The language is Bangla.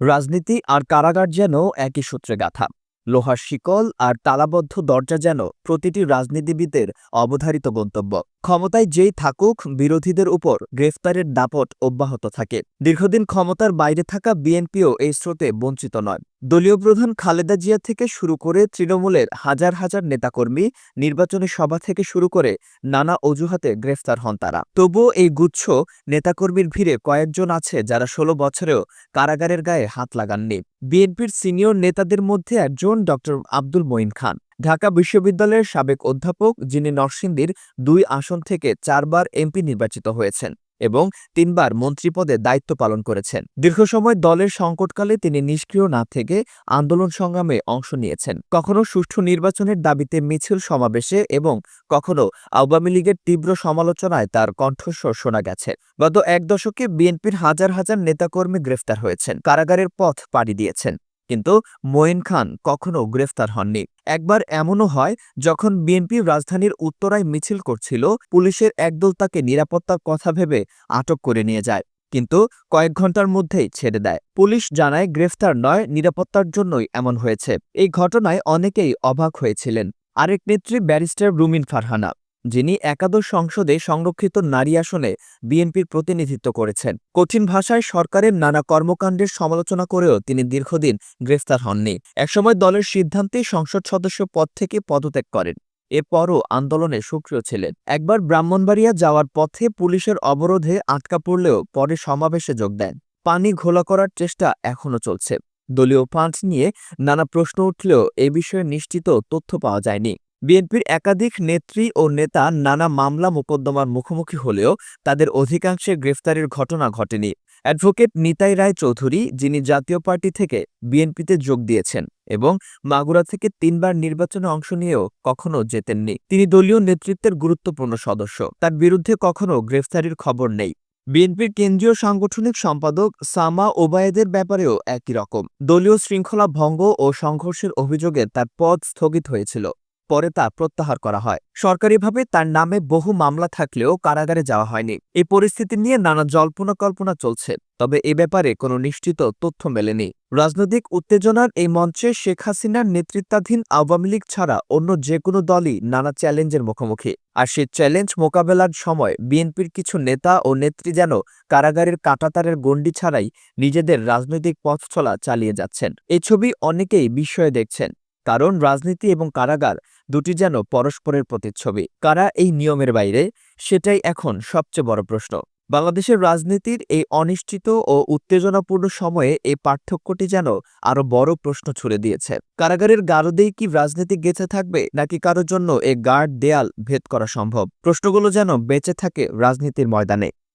রাজনীতি আর কারাগার যেন একই সূত্রে গাথা। লোহার শিকল আর তালাবদ্ধ দরজা যেন প্রতিটি রাজনীতিবিদের অবধারিত গন্তব্য। ক্ষমতায় যেই থাকুক, বিরোধীদের উপর গ্রেফতারের দাপট অব্যাহত থাকে। দীর্ঘদিন ক্ষমতার বাইরে থাকা বিএনপিও এই স্রোতে বঞ্চিত নয়। দলীয় প্রধান খালেদা জিয়া থেকে শুরু করে তৃণমূলের হাজার হাজার নেতাকর্মী নির্বাচনী সভা থেকে শুরু করে নানা অজুহাতে গ্রেফতার হন তারা। তবুও এই গুচ্ছ নেতাকর্মীর ভিড়ে কয়েকজন আছে যারা ষোলো বছরেও কারাগারের গায়ে হাত লাগাননি। বিএনপির সিনিয়র নেতাদের মধ্যে একজন ড আব্দুল মঈন খান। ঢাকা বিশ্ববিদ্যালয়ের সাবেক অধ্যাপক যিনি নরসিংদীর দুই আসন থেকে চারবার এমপি নির্বাচিত হয়েছেন এবং তিনবার মন্ত্রী পদে দায়িত্ব পালন করেছেন। দীর্ঘ সময় দলের সংকটকালে তিনি নিষ্ক্রিয় না থেকে আন্দোলন সংগ্রামে অংশ নিয়েছেন। কখনো সুষ্ঠু নির্বাচনের দাবিতে মিছিল সমাবেশে এবং কখনো আওয়ামী লীগের তীব্র সমালোচনায় তার কণ্ঠস্বর শোনা গেছে। গত এক দশকে বিএনপির হাজার হাজার নেতাকর্মী গ্রেফতার হয়েছেন। কারাগারের পথ পাড়ি দিয়েছেন। কিন্তু মোয়েন খান কখনও গ্রেফতার হননি। একবার এমনও হয়, যখন বিএনপি রাজধানীর উত্তরায় মিছিল করছিল, পুলিশের একদল তাকে নিরাপত্তার কথা ভেবে আটক করে নিয়ে যায়, কিন্তু কয়েক ঘণ্টার মধ্যেই ছেড়ে দেয়। পুলিশ জানায় গ্রেফতার নয়, নিরাপত্তার জন্যই এমন হয়েছে। এই ঘটনায় অনেকেই অবাক হয়েছিলেন। আরেক নেত্রী ব্যারিস্টার রুমিন ফারহানা। যিনি একাদশ সংসদে সংরক্ষিত নারী আসনে বিএনপির প্রতিনিধিত্ব করেছেন। কঠিন ভাষায় সরকারের নানা কর্মকাণ্ডের সমালোচনা করেও তিনি দীর্ঘদিন গ্রেফতার হননি। একসময় দলের সিদ্ধান্তে সংসদ সদস্য পদ থেকে পদত্যাগ করেন। এরপরও আন্দোলনে সক্রিয় ছিলেন। একবার ব্রাহ্মণবাড়িয়া যাওয়ার পথে পুলিশের অবরোধে আটকা পড়লেও পরে সমাবেশে যোগ দেন। পানি ঘোলা করার চেষ্টা এখনও চলছে। দলীয় ফান্ড নিয়ে নানা প্রশ্ন উঠলেও এ বিষয়ে নিশ্চিত তথ্য পাওয়া যায়নি। বিএনপির একাধিক নেত্রী ও নেতা নানা মামলা মোকদ্দমার মুখোমুখি হলেও তাদের অধিকাংশের গ্রেফতারের ঘটনা ঘটেনি। অ্যাডভোকেট নিতাই রায় চৌধুরী, যিনি জাতীয় পার্টি থেকে বিএনপিতে যোগ দিয়েছেন এবং মাগুরা থেকে তিনবার নির্বাচনে অংশ নিয়েও কখনো জেতেননি। তিনি দলীয় নেতৃত্বের গুরুত্বপূর্ণ সদস্য। তার বিরুদ্ধে কখনো গ্রেফতারির খবর নেই। বিএনপির কেন্দ্রীয় সাংগঠনিক সম্পাদক সামা ওবায়েদের ব্যাপারেও একই রকম। দলীয় শৃঙ্খলা ভঙ্গ ও সংঘর্ষের অভিযোগে তার পদ স্থগিত হয়েছিল। পরে তা প্রত্যাহার করা হয়। সরকারিভাবে তার নামে বহু মামলা থাকলেও কারাগারে যাওয়া হয়নি। এই পরিস্থিতি নিয়ে নানা জল্পনা কল্পনা চলছে, তবে এ ব্যাপারে কোনো নিশ্চিত তথ্য মেলেনি। রাজনৈতিক উত্তেজনার এই মঞ্চে শেখ হাসিনার নেতৃত্বাধীন আওয়ামী লীগ ছাড়া অন্য যে কোনো দলই নানা চ্যালেঞ্জের মুখোমুখি। আর সে চ্যালেঞ্জ মোকাবেলার সময় বিএনপির কিছু নেতা ও নেত্রী যেন কারাগারের কাটাতারের গণ্ডি ছাড়াই নিজেদের রাজনৈতিক পথ চলা চালিয়ে যাচ্ছেন। এ ছবি অনেকেই বিস্ময়ে দেখছেন। কারণ রাজনীতি এবং কারাগার দুটি যেন পরস্পরের প্রতিচ্ছবি। কারা এই নিয়মের বাইরে? সেটাই এখন সবচেয়ে বড় প্রশ্ন। বাংলাদেশের রাজনীতির এই অনিশ্চিত ও উত্তেজনাপূর্ণ সময়ে এই পার্থক্যটি যেন আরও বড় প্রশ্ন ছুড়ে দিয়েছে। কারাগারের গারদেই কি রাজনীতি গেঁথে থাকবে, নাকি কারোর জন্য এ গার্ড দেয়াল ভেদ করা সম্ভব? প্রশ্নগুলো যেন বেঁচে থাকে রাজনীতির ময়দানে।